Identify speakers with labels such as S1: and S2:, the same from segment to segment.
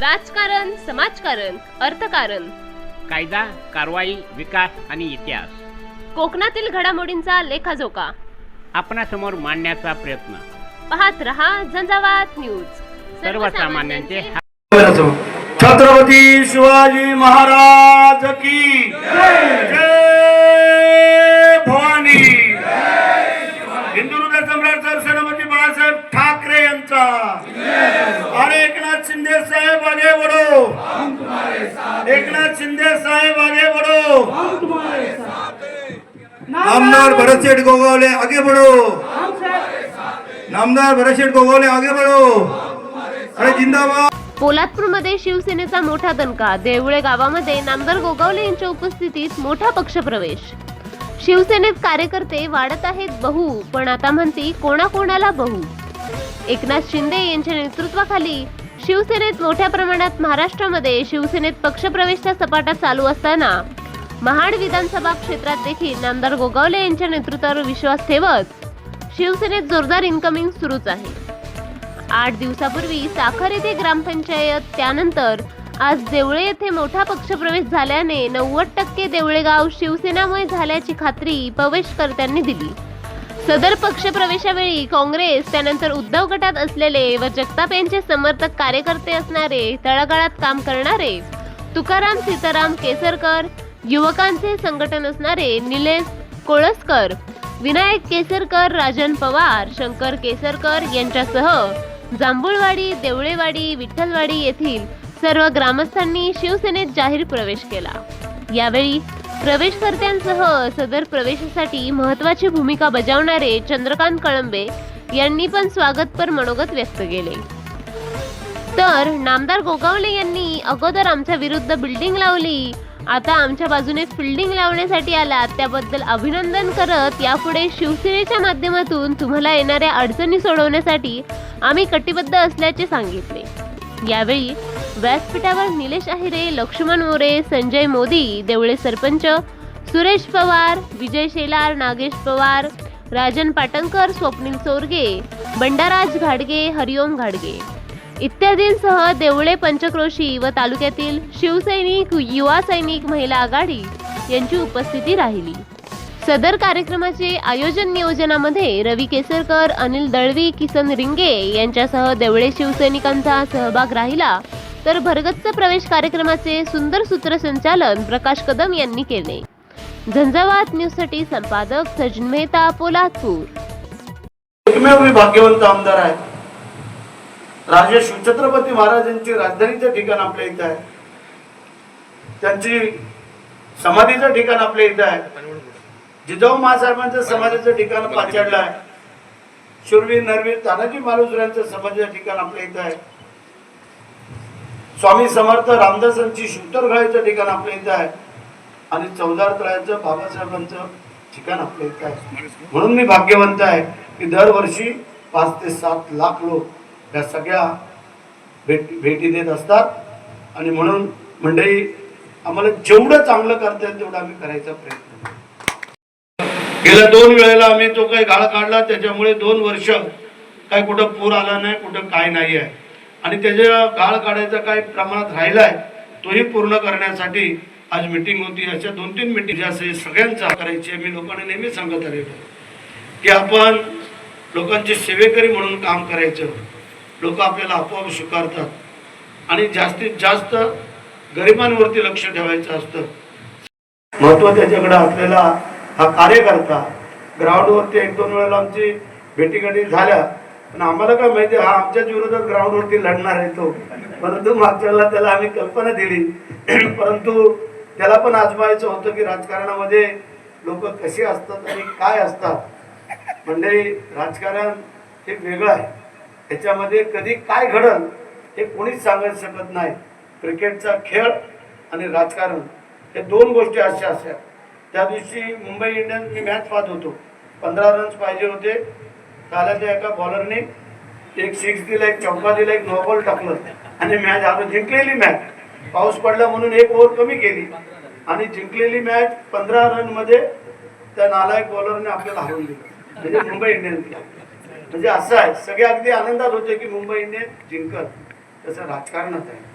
S1: राजकारण समाजकारण अर्थकारण.
S2: कायदा कारवाई विकास आणि इतिहास.
S1: कोकणातील घडामोडींचा लेखाजोखा.
S2: आपणासमोर मांडण्याचा प्रयत्न.
S1: पाहत रहा झंझावात न्यूज.
S2: सर्वसामान्यांचे हा-
S3: छत्रपती शिवाजी महाराज की जय भवानी हिंदू हृदय सम्राट सर सेनापती बाळासाहेब ठाकरे यांचा अरे एकनाथ शिंदे साहेब आगे बढो एकनाथ शिंदे साहेब आगे बढो नामदार भरतशेठ गोगावले आगे बढो नामदार भरतशेठ गोगावले आगे बढो अरे जिंदाबाद.
S1: पोलादपूरमध्ये शिवसेनेचा मोठा दणका. देवळे गावामध्ये नामदार गोगावले यांच्या उपस्थितीत मोठा पक्षप्रवेश. शिवसेनेत कार्यकर्ते वाढत आहेत बहु पण आता म्हणती कोणाकोणाला बहु. एकनाथ शिंदे यांच्या नेतृत्वाखाली शिवसेनेत मोठ्या प्रमाणात महाराष्ट्रामध्ये शिवसेनेत पक्षप्रवेशच्या सपाटा चालू असताना महाड विधानसभा क्षेत्रात देखील नामदार गोगावले यांच्या नेतृत्वावर विश्वास ठेवत शिवसेनेत जोरदार इन्कमिंग सुरूच आहे. आठ दिवसापूर्वी साखर येथे ग्रामपंचायत त्यानंतर आज देवळे येथे मोठा पक्षप्रवेश झाल्याने नव्वद टक्के देवळे गाव शिवसेनामुळे झाल्याची खात्री प्रवेशकर्त्यांनी दिली. सदर पक्षप्रवेशावेळी काँग्रेस त्यानंतर उद्धव गटात असलेले व जगताप यांचे समर्थक कार्यकर्ते असणारे तळागाळात काम करणारे तुकाराम सीताराम केसरकर युवकांचे संघटन असणारे निलेश कोळसकर विनायक केसरकर राजन पवार शंकर केसरकर यांच्यासह जांभूळवाडी देवळेवाडी विठ्ठलवाडी येथील सर्व ग्रामस्थांनी शिवसेनेत जाहीर प्रवेश केला. यावेळी प्रवेशकर्त्यांसह सदर प्रवेशासाठी महत्वाची भूमिका बजावणारे चंद्रकांत कळंबे यांनी पण स्वागतपर मनोगत व्यक्त केले. तर नामदार गोगावले यांनी अगोदर आमच्या विरुद्ध बिल्डिंग लावली आता आमच्या बाजूने फिल्डिंग लावण्यासाठी आलात. त्याबद्दल अभिनंदन करत यापुढे शिवसेनेच्या माध्यमातून तुम्हाला येणाऱ्या अडचणी सोडवण्यासाठी आम्ही कटिबद्ध असल्याचे सांगितले. यावेळी व्यासपीठावर निलेश आहिरे लक्ष्मण मोरे संजय मोदी देवळे सरपंच सुरेश पवार विजय शेलार नागेश पवार राजन पाटणकर स्वप्नील चोरगे बंडाराज घाडगे हरिओम घाडगे. इत्यादींसह देवळे पंचक्रोशी व तालुक्यातील शिवसैनिक युवा सैनिक महिला आघाडी यांची उपस्थिती राहिली. सदर कार्यक्रमाचे आयोजन नियोजनामध्ये रवी केसरकर अनिल दळवी किसन रिंगे यांच्यासह देवळे शिवसैनिकांचा सहभाग राहिला. तर भरगच्च प्रवेश कार्यक्रमाचे सुंदर सूत्रसंचालन प्रकाश कदम यांनी केले. झंझावात न्यूजसाठी संपादक सचिन मेहता पोलादपूर.
S3: एकमेव मी भाग्यवंत आमदार आहे राजे शिवछत्रपती महाराजांची राजधानीचं ठिकाण आपल्या इथं आहे. त्यांची समाधीचं ठिकाण आपल्या इथं आहे. जिजाऊ महासाहेबांचं समाधीचं ठिकाण पाचडलं आहे. शूरवीर नरवीर तानाजी मालुसऱ्यांचं समाधीचं ठिकाण आपल्या इथं आहे. स्वामी समर्थ रामदासांची शिवतरगळाचं ठिकाण आपल्या इथं आहे. आणि चौदार तळ्याचं बाबासाहेबांचं ठिकाण आपल्या इथं आहे. म्हणून मी भाग्यवंत आहे की दरवर्षी पाच ते सात लाख लोक या सगळ्या भेट भेटी देत असतात. आणि म्हणून मंडळी आम्हाला जेवढं चांगलं करता येईल तेवढं आम्ही करायचा प्रयत्न गेल्या दोन वेळेला आम्ही तो काही गाळ काढला. त्याच्यामुळे दोन वर्ष काय कुठं पूर आला नाही कुठं काय नाही आहे. आणि त्याच्या गाळ काढायचा काही प्रमाणात राहिला आहे तोही पूर्ण करण्यासाठी आज मिटिंग होती. अशा दोन तीन मिटिंग असे सगळ्यांचा करायची आहे. मी लोकांना नेहमी सांगत आलेलो आहे की आपण लोकांचे सेवेकरी म्हणून काम करायचं. लोक आपल्याला आपोआप स्वीकारतात. आणि जास्तीत जास्त गरिबांवरती लक्ष ठेवायचं असतं. महत्त्व त्याच्याकडे असलेला हा कार्यकर्ता ग्राउंडवरती एक दोन वेळेला आमची भेटीगाठी झाल्या. पण आम्हाला काय माहिती हा आमच्याच विरोधात ग्राउंडवरती लढणार आहे तो. परंतु मागच्या वेळेला त्याला आम्ही कल्पना दिली. परंतु त्याला पण आजमायचं होतं की राजकारणामध्ये लोक कसे असतात आणि काय असतात. म्हणजे राजकारण हे वेगळं आहे. ह्याच्यामध्ये कधी काय घडल हे कोणीच सांगू शकत नाही. क्रिकेटचा खेळ आणि राजकारण हे दोन गोष्टी अशा अशा त्या दिवशी मुंबई इंडियन्स मी मॅच पाहत होतो. पंधरा रन्स पाहिजे होते. त्या एका बॉलरने एक सिक्स दिला एक चौका दिला एक नॉबॉल टाकलं आणि मॅच आता जिंकलेली मॅच पाऊस पडला म्हणून एक ओव्हर कमी केली. आणि जिंकलेली मॅच पंधरा रनमध्ये त्या नालायक बॉलरने आपल्याला हरवून दिलं. म्हणजे मुंबई इंडियन्सला. म्हणजे असं आहे सगळे अगदी आनंदात होते की मुंबई इंडियन्स जिंकत. तसं राजकारणच आहे.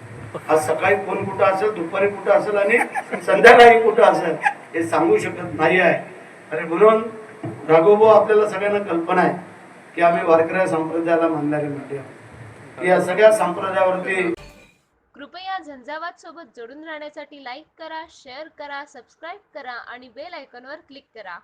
S3: आज सकाळी कोण कुठं असेल दुपारी कुठं असेल आणि संध्याकाळी कुठं असेल हे सांगू शकत नाही आहे. अरे म्हणून राघोबा आपल्याला सगळ्यांना कल्पना आहे की आम्ही वारकऱ्या संप्रदायाला मानणारे मंडळी आहोत. या सगळ्या संप्रदायावरती
S1: कृपया झंझावात सोबत जोडून राहण्यासाठी लाईक करा शेअर करा सबस्क्राईब करा आणि बेल आयकॉनवर क्लिक करा.